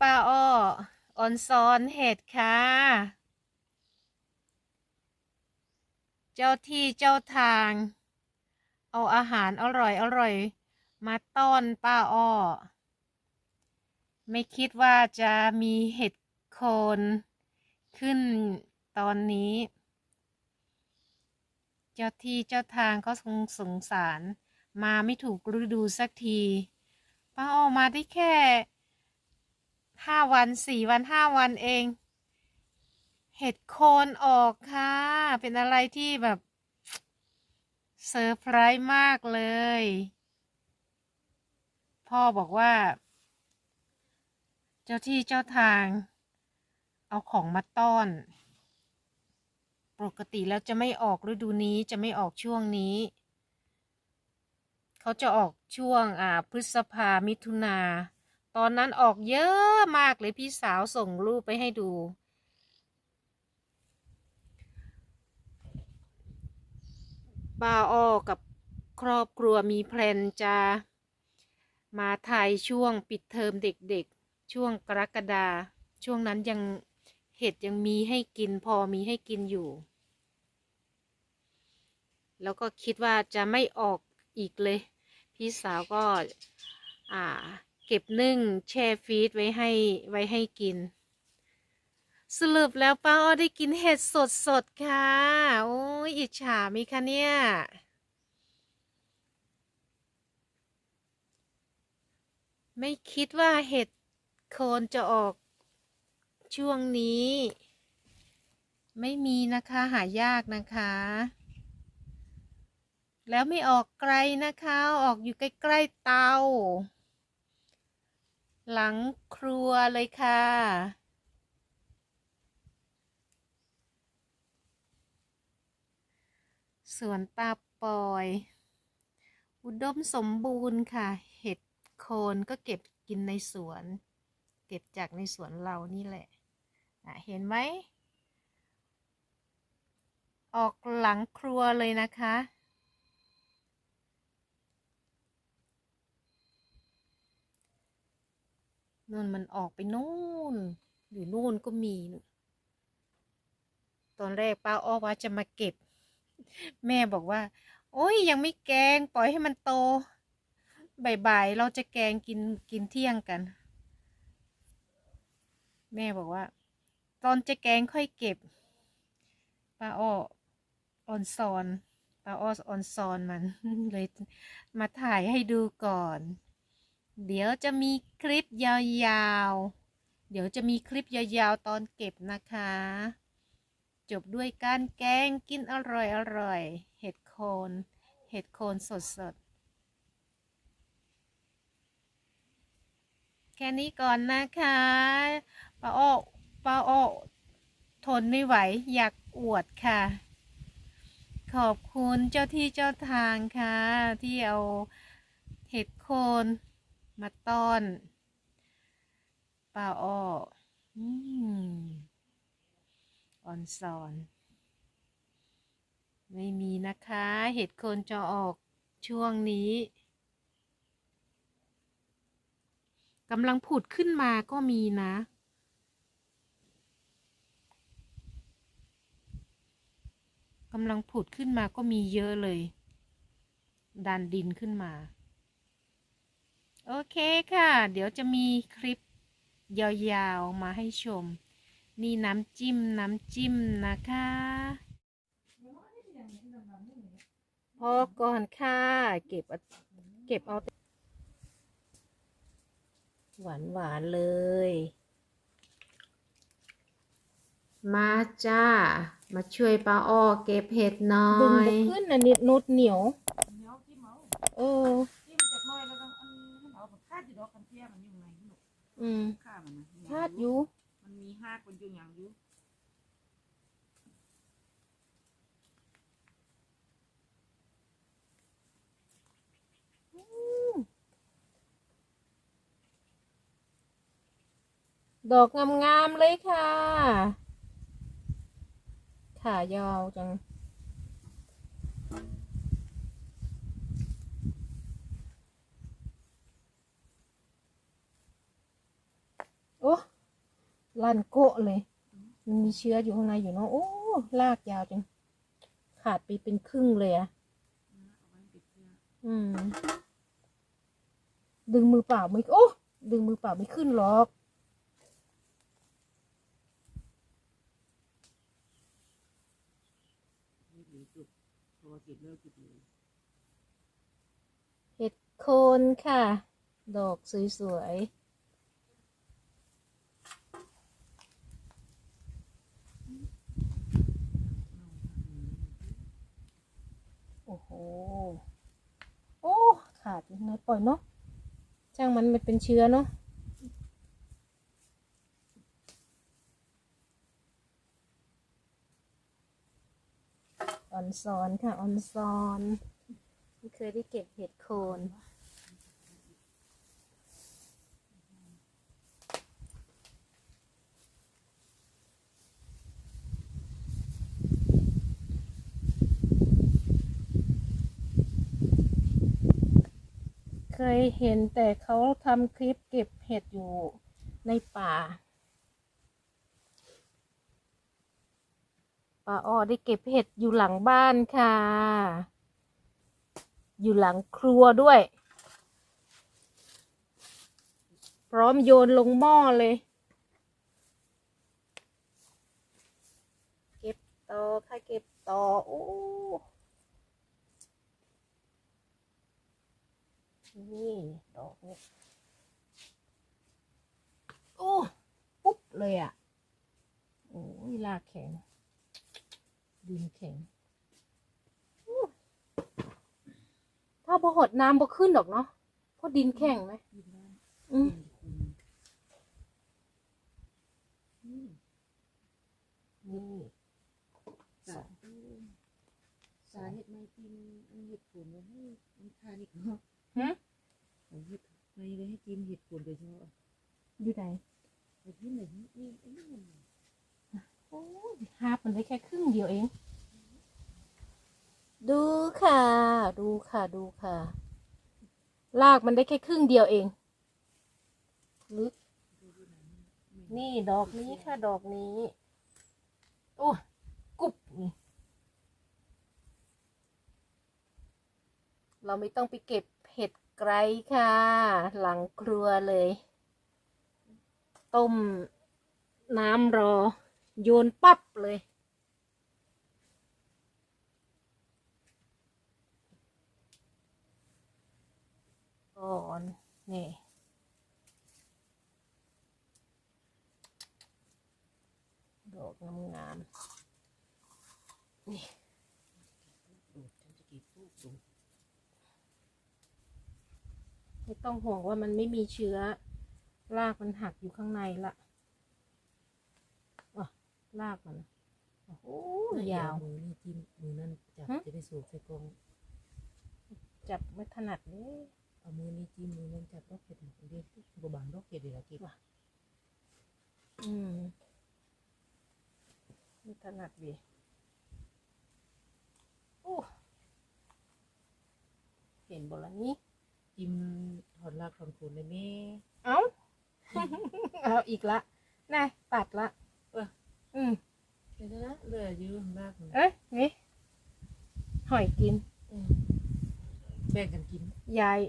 ปลาอ้อออนซอนเห็ดค่ะ เจ้าที่เจ้าทาง เอาอาหารอร่อยอร่อย มาต้อนป้าอ้อ ไม่คิดว่าจะมีเห็ดโคนขึ้นตอนนี้ เจ้าที่เจ้าทางก็สงสงสาร มาไม่ถูกฤดูสักที ป้าอ้อมาได้แค่ ห้าวันสี่วันห้าวันเอง เห็ดโคนออกค่ะ เป็นอะไรที่แบบเซอร์ไพรส์มากเลย พ่อบอกว่า เจ้าที่เจ้าทาง เอาของมาต้อน ปกติแล้วจะไม่ออกฤดูนี้จะไม่ออกช่วงนี้ เขาจะออกช่วงอ่าพฤษภามิถุนา ตอนนั้นออกเยอะมากเลยพี่สาวส่งรูปไปให้ดูป้าอ้อกับครอบครัวมีแพลนจะมาไทยช่วงปิดเทอมเด็กๆ ช่วงกรกฎาช่วงนั้นยังเห็ดยังมีให้กินพอมีให้กินอยู่ แล้วก็คิดว่าจะไม่ออกอีกเลย พี่สาวก็อ่า เก็บนึ่งแช่ฟรีซไว้ให้ไว้ให้กิน สรุปแล้วป้าอ้อได้กินเห็ดสดสดๆค่ะ โอ้ยอิจฉาไหมคะเนี่ยไม่คิดว่าเห็ดโคนจะออกช่วงนี้ ไม่มีนะคะหายากนะคะ แล้วไม่ออกไกลนะคะ ออกอยู่ใกล้ ๆ เตา หลังครัวเลยค่ะ สวนตาปอย อุดมสมบูรณ์ค่ะ เห็ดโคนก็เก็บกินในสวน เก็บจากในสวนเรานี่แหละะเห็นไหม ออกหลังครัวเลยนะคะ นู่นมันออกไปนู่น อยู่นู่นก็มีนตอนแรกป้าอ้อว่าจะมาเก็บ แม่บอกว่า โอ้ยยังไม่แกงปล่อยให้มันโตบ่ายๆเราจะแกงกินกินเที่ยงกัน แม่บอกว่า ตอนจะแกงค่อยเก็บป้าอ้อออนซอนป้าอ้อออนซอนมันเลยมาถ่ายให้ดูก่อน เดี๋ยวจะมีคลิปยาวๆ เดี๋ยวจะมีคลิปยาวๆ ตอนเก็บนะคะ จบด้วยการแกงกินอร่อยอร่อยเห็ดโคน เห็ดโคนสดๆ แค่นี้ก่อนนะคะป้าอ้อป้าอ้อทนไม่ไหวอยากอวดค่ะ ขอบคุณเจ้าที่เจ้าทางค่ะ ที่เอาเห็ดโคน มาต้อนป้าอ้ออืมออนซอน ไม่มีนะคะ เห็ดโคนจะออกช่วงนี้กำลังผุดขึ้นมาก็มีนะ กำลังผุดขึ้นมาก็มีเยอะเลย ดันดินขึ้นมา โอเคค่ะ เดี๋ยวจะมีคลิปยาวๆมาให้ชม นี่น้ำจิ้มน้ำจิ้มนะคะ พอก่อนค่ะ เก็บเอาเก็บเอา หวานหวานๆเลย มาจ้า มาช่วยป้าอ้อเก็บเห็ดหน้อดึงยบ่ขึ้นอันนี้นุดเหนียวเหนียวจิ้มเอาเอ อืมข้ามันนะพลาดอยู่มันมีห้ากคนอยู่อย่างอยู่ดอกงามๆเลยค่ะ ขายาวจัง โอ้ลั่นโกะเลย มันมีเชื้ออยู่ข้างในอยู่เนาะโอ้ลากยาวจังขาดไปเป็นครึ่งเลยอะอืม ดึงมือเปล่าไม่โอ้ดึงมือเปล่าไม่ขึ้นหรอกเลิกจุดเลยเห็ดโคนค่ะ ดอกสวยๆ โอ้โหโอ้ขาดยังไงปล่อยเนาะช่างมันมันเป็นเชื้อเนาะออนซอนค่ะออนซอนไม่เคยได้เก็บเห็ดโคน เคยเห็นแต่เขาทำคลิปเก็บเห็ดอยู่ในป่าป้าอ้อได้เก็บเห็ดอยู่หลังบ้านค่ะ อยู่หลังครัวด้วย พร้อมโยนลงหม้อเลย เก็บต่อค่ะเก็บต่อโอ้ นี่ดอกนี้โอ้ปุ๊บเลยอะโอ้ยลากแข็ง ดินแข็งอู้ถ้าพอหดน้ำบ่ขึ้นดอกเนาะเพราะดินแข็งไหมยินได้อืมนี่นี่สาสาเหตุไม่กินอันเหตุผลว่าให้มันทานอีกเนาะ ฮะเอาเหตุไม่ได้ให้กินเหตุผลโดยเฉพาะอยู่ไหนไอ้ที่ไหนนี่นี่ไอ้นี่มันโอ้ยฮาบมันได้แค่ครึ่งเดียวเอง ดูค่ะ ดูค่ะดูค่ะ ลากมันได้แค่ครึ่งเดียวเองลึกนี่ดอกนี้ค่ะดอกนี้โอ้กุบนี่เราไม่ต้องไปเก็บเห็ดไกลค่ะ หลังครัวเลย ต้มน้ำรอ โยนปั๊บเลย ก่อน นี่ดอกงาม โดดฉันจะเก็บลูกโดด ๆไม่ ต้องห่วงว่ามันไม่มีเชื้อ รากมันหักอยู่ข้างในละอะรากมันโอ้โหยาวมือนี่จิ้มมือนั่นจับฮะจะได้สูบใส่กรงจับไม่ถนัดเลยเอามือนี่จิ้มมือนั่นจับดอกเห็ดเด็กบบังดอกเห็ดเดี๋ยวเราเก็บอืมไม่ถนัดดีโอ้เห็นบละนี้ จิ้มถอนรากถอนโคนเลยแม่เอ้า เอาอีกละน่ะตัดละเออ อืมเดี๋ยวนะเหลืออยู่รากมันเอ้ยนี่หอยกิน อืมแบ่งกันกินยาย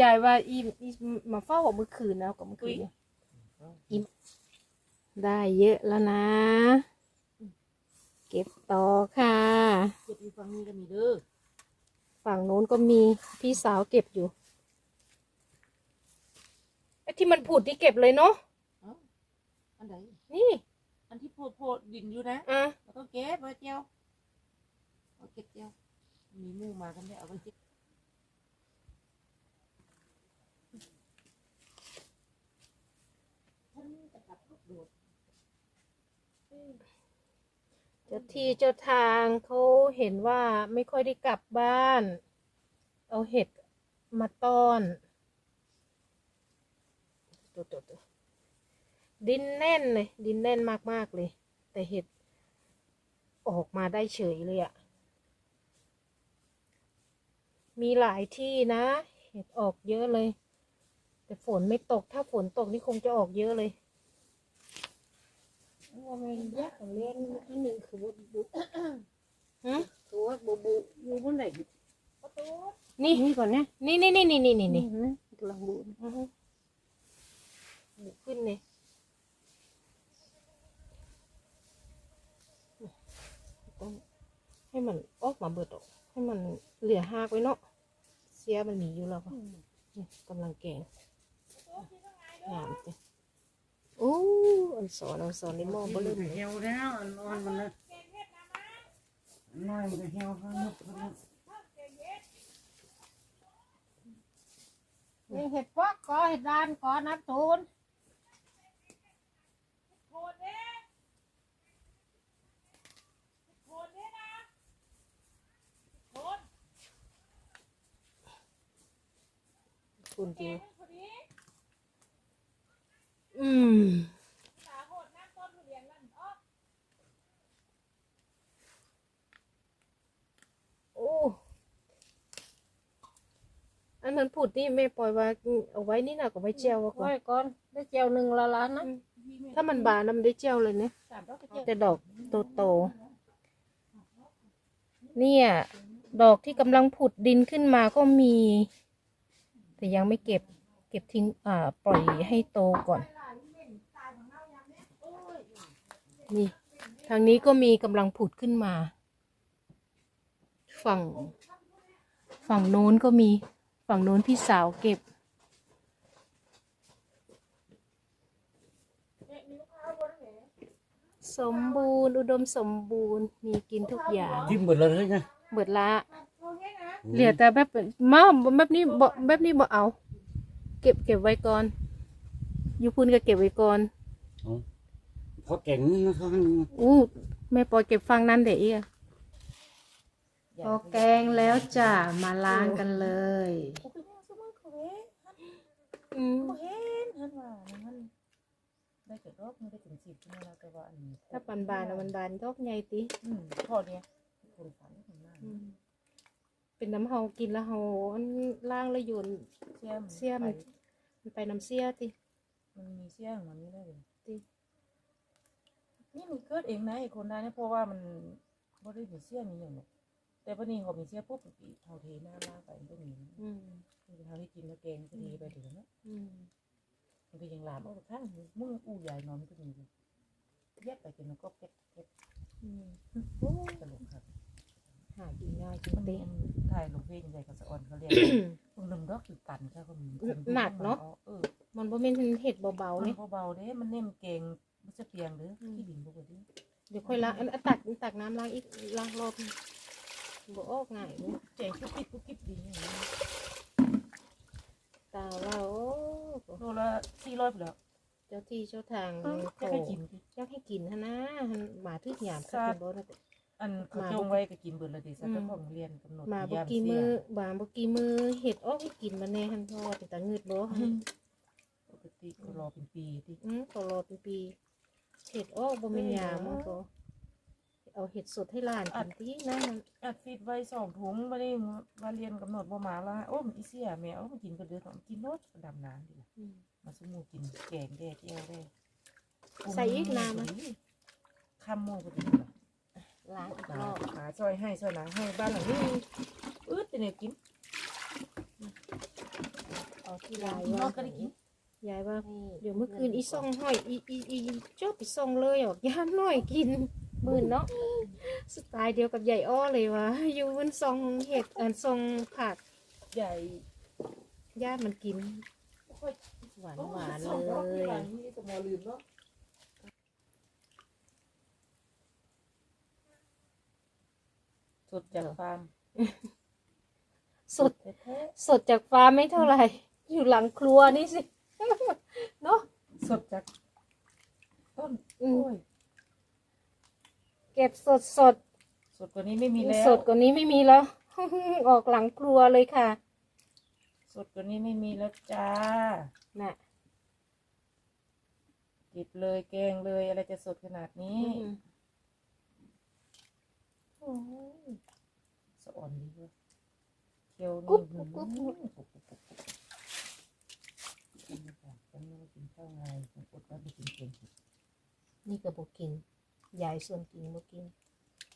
ยายว่าอีอีมาเฝ้ากับเมื่อคืนแล้วกับเมื่อคืนเนี่ยอิ่มได้เยอะแล้วนะ เก็บต่อค่ะ เก็บอยู่ฝั่งนี้ก็มีเด้อ ฝั่งโน้นก็มีพี่สาวเก็บอยู่ ไอ้ที่มันผุดที่เก็บเลยเนาะเอ้าอันไหนนี่อันที่โพดโพดดินอยู่นะอะเราต้องเก็บไว้เจียวเอาเก็บเจียวมีหมูมากันได้เอาไว้เก็บฉันจะกลับลูกโดดเจ้าที่เจ้าทางเขาเห็นว่าไม่ค่อยได้กลับบ้าน เอาเห็ดมาต้อน ตัวตัวตัวดินแน่นเลย ดินแน่นมากๆเลย แต่เห็ดออกมาได้เฉยเลยอะมีหลายที่นะ เห็ดออกเยอะเลย แต่ฝนไม่ตก ถ้าฝนตกนี่คงจะออกเยอะเลยว่ามันยากของเล่นอันหนึ่งคือบุบุฮะตัวบุบุอยู่บนไหนนี่นี่ก่อนเนี่ยนี่นี่นี่นี่นี่นี่นี่กำลังบุอือฮึ บุกขึ้นเนี่ยต้องให้มันออกมาเบิดออกให้มันเหลือหากไว้เนาะเสียมันมีอยู่แล้วก็นี่กำลังแกงงามจ้ะโอ้อันสอนอันสอนในหม้อบ่เริ่มเลยเหี่ยวแล้วอันนอนมันนะน้อยมันก็เหี่ยวข้างนอกข้างนอกนี่เห็ดปอกกอเห็ด ดานกอนับตูนคุณจริงอืมโอ้อันนั้นพูดนี่แม่ปล่อยว่าเอาไว้นี่นะก็ไว้เจียวก่อนไว้ก่อนได้เจียวหนึ่งละล้านนะ ถ้ามันบานนะมันได้เจียวเลยเนี่ยสามดอกก็เจียวแต่ดอกโตๆเนี่ย ดอกที่กำลังผุดดินขึ้นมาก็มี แต่ยังไม่เก็บ เก็บทิ้งอ่าปล่อยให้โตก่อน นี่ทางนี้ก็มีกำลังผุดขึ้นมา ฝั่ง ฝั่งโน้นก็มี ฝั่งโน้นพี่สาวเก็บ สมบูรณ์ อุดมสมบูรณ์ มีกินทุกอย่างจิ้มหมดเลยนะเบิดละเหลือแต่แบบมาแบบนี้บ่แบบนี้บ่เอา เก็บเก็บไว้ก่อนอยู่พุ่นก็เก็บไว้ก่อนเพราะแก่งนะข้างนึงอู้แม่ปอยเก็บฟังนั้นเดี๋ยวอีกพอแกงแล้วจ้ะมาล้างกันเลย อืม เห็นฮันว่ามัน ได้เกิดรอบมันได้ถึงสิบนี่แล้วแต่ว่าอันนี้ถ้าปันบานอะมันบานดอกใหญ่ติอืมพอเนี้ยคนฝันคนมากอืมเป็นน้ำเฮากินแล้วเฮาอันล้างแล้วโยนเสียมเสียม ไปมันไปน้ำเสียติ มันมีเสียงมันนี่ได้เลยตินี่มันเกิดเองนะไอ้คนได้เนี่ยเพราะว่ามันบ่ได้มีเสียงนี่อย่างเนี้ยแต่พอนี้เขามีเสียปุ๊บเขาเทหน้าล่างไปมันก็มีอืมมันจะทำให้กินแล้วแกงก็เทไปถึงนั้นอื มันก็ยังหลามออกข้างมึงอู้ใหญ่นอนก็มีอยู่แยกไปกินมันก็เก็บเก็บอืมตลกครับหากินง่ายจริงมันติเป็นถ่ายลงเพลงใหญ่กับสะออนเขาเรียกมึงนำดอกอยู่ตันแค่ะก็มีหนักเนาะเออมันบ่แม่นเห็ดเบาๆมัเนี่นเบาๆเด้มันเน่มเก่งมันจะเปียงหรือขี้ดินบ่เบิดดิเดี๋ยวค่อยล้างตักตักน้ำล้างอีกล้างรอบบ่ออกง่ายเจ๋งกุ๊กกิ๊บกุ๊กกิ๊บดีตาว่าโอ้ โลละสี่ร้อยไปแล้วเจ้าที่เจ้าทางจะโไปกินดิอยากให้กินฮะนะหมาทึกหยามซาคัดกเป็นบ่นะ อันเขาจงไว้ก็กินเบิดละดิสักเจ้าของเรียนกำหนดหมาบ่ยามกี่เสีมือยบางบ่กี่มือเห็ดออกให้กินมาแน่หันพ่อเป็นตาเงืดบ่ปกติก็รอเป็นปีที่อือก็รอเป็นปีเห็ดออกบ่แม่นยามมันก็ เอาเห็ดสดให้หลานกินตินะมันอัดฟิตไว้สองถุงไม่ได้มาเรียนกำหนดบ่มาละโอ้มันอีเสียแม่เอามากินก็เดือดกินรสดำน้ำดิล่ะอืมมาสมูกินแกงแดดเจียวได้ใส่อีกน้ำไหมคำโมงก็ดีล่ะล้างอีกหารอบหาซอยให้ซอยหลังให้บ้านหลังนี้อืดแต่เนี่ยกินเอาที่ลายนอว่ากก็ได้กินยายว่าเดี๋ยวเมื่อคืนอีซ่องห้อยอีอีอีเจ้าไปซ่องเลยออกย่านน้อยกิน หมื่นเนาะสไตล์เดียวกับใหญ่อ้อเลยว่ะอยู่มันซ่องเห็ดอันซ่องผักใหญ่ย่านมันกิน หวานหวานเลยนี่ก็มาลืมเนาะสดจากฟาร์มสดแท้สดจากฟาร์มไม่เท่าไหร่ อยู่หลังครัวนี่สิ เนาะๆสดจากต้นอืกมล้วย เก็บสดสดสดกว่านี้ไม่มีแล้ว สดกว่านี้ไม่มีแล้ว ออกหลังครัวเลยค่ะ สดกว่านี้ไม่มีแล้วจ้าน่ะเก็บเลยแกงเลยอะไรจะสดขนาดนี้อืมโอ้ยสะอ่อนดีเว้ยเคี้ยวนี่กุ๊บหืกุ๊มบกุ๊บกุ๊บกุ๊บกุ๊บกุ๊บกินไปก่อนฉันไม่ได้กินข้าวไงผมอดไว้ไปกินเก่งนี่ก็บอกกิน ยายส่วนกินบอกกิน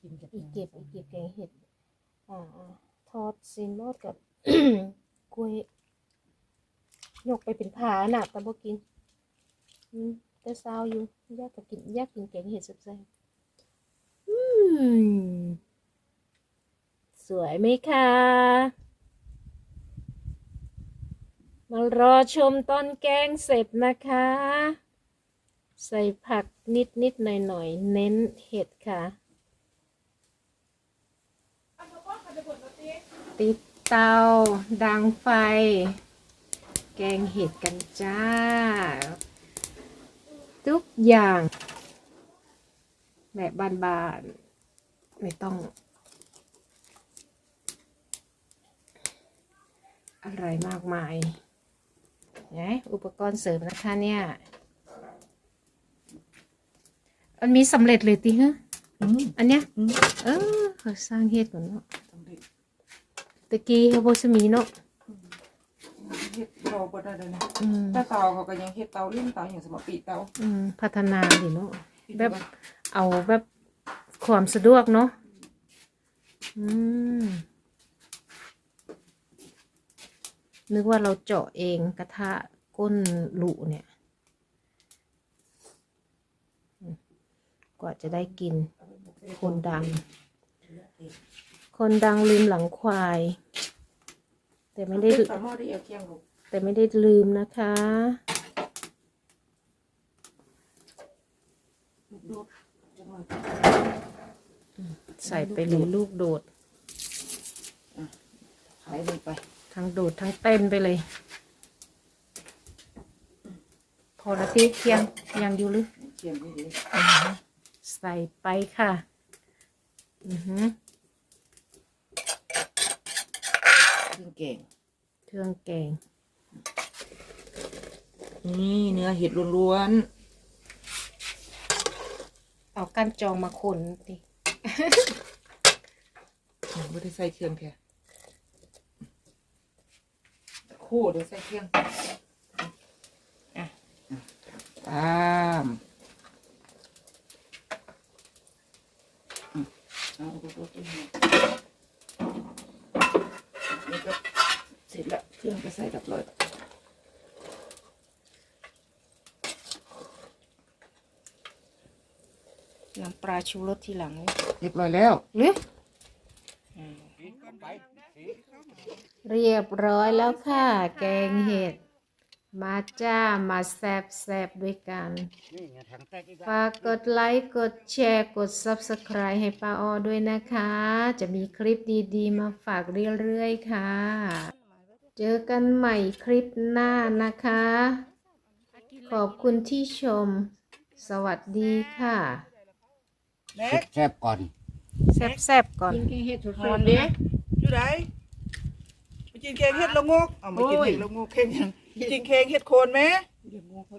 กินกับอีกเก็บอีกเก็บแกงเห็ด อ่าอ่าทอดซีนโรดกับ กล้วยยกไปเป็นผาน่ะแต่บอกกิน อืมแต่ซาวอยู่อยากจะกินอยากกินแกงเห็ดแซ่บๆอืมสวยไหมคะมารอชมตอนแกงเสร็จนะคะ ใส่ผักนิดนิดหน่อยหน่อยเน้นเห็ดค่ะ ติดเตาดังไฟ แกงเห็ดกันจ้า ทุกอย่าง แบบบานๆไม่ต้อง อะไรมากมายนะอุปกรณ์เสริมนะคะเนี่ย มันมีสำเร็จเลยติฮะอืมอันเนี้ย อืมเออเขาสร้างเฮ็ดก่อนเนาะสำเร็จตะกี้เขาบสมีเนาะเฮ็ดเราบ่ได้เลยนะอืมแต่เตาเขาก็ยังเฮ็ดเตาลิ้นเตาอย่างสมปีเตาอืมพัฒนาดิเนาะ แบบ เอาแบบความสะดวกเนาะ อืม นึกว่าเราเจาะเองกระทะก้นหลุเนี่ยอืม กว่าจะได้กิน คนดัง คนดังลืมหลังควาย แต่ไม่ได้แต่ไม่ได้ลืมนะคะใส่ไปเลยลูกโดดขายเลยไป ทั้งโดดทั้งเต้นไปเลย พอละพี่เคียงยังอยู่หรือเคียงดีอือหือ ใส่ไปค่ะ อือหือๆเครื่องแกงเครื่องแกง นี่เนื้อเห็ดล้วนเอาก้านจองมาคนดิๆอืมบ่ได้ใส่เครื่องแค่โคเดี๋ยวใส่เครื่องอะตามอืม เอาดูดูดูนี่ก็เสร็จแล้วเครื่องก็ใส่เรียบร้อยน้ำปลาชูรสทีหลังเลยเรียบร้อยแล้วหรือเรียบร้อยแล้วค่ะ แกงเห็ด มาจ้ามาแซบแซบๆด้วยกัน นี่ไงถังแตกอีกแล้วฝากกดไลค์กดแชร์กด Subscribe ให้ป้าออด้วยนะคะ จะมีคลิปดีๆ มาฝากเรื่อยๆค่ะ เจอกันใหม่คลิปหน้านะคะ ขอบคุณที่ชม สวัสดีค่ะแซ่บๆก่อน แซบๆก่อนหอนเด้อยู่ไหนไปกินแกงเห็ดละงกเอามากินเห็ดละงกแกงหยังไป กินเคงเห็ดโคนไหม เดี๋ยวงูเขา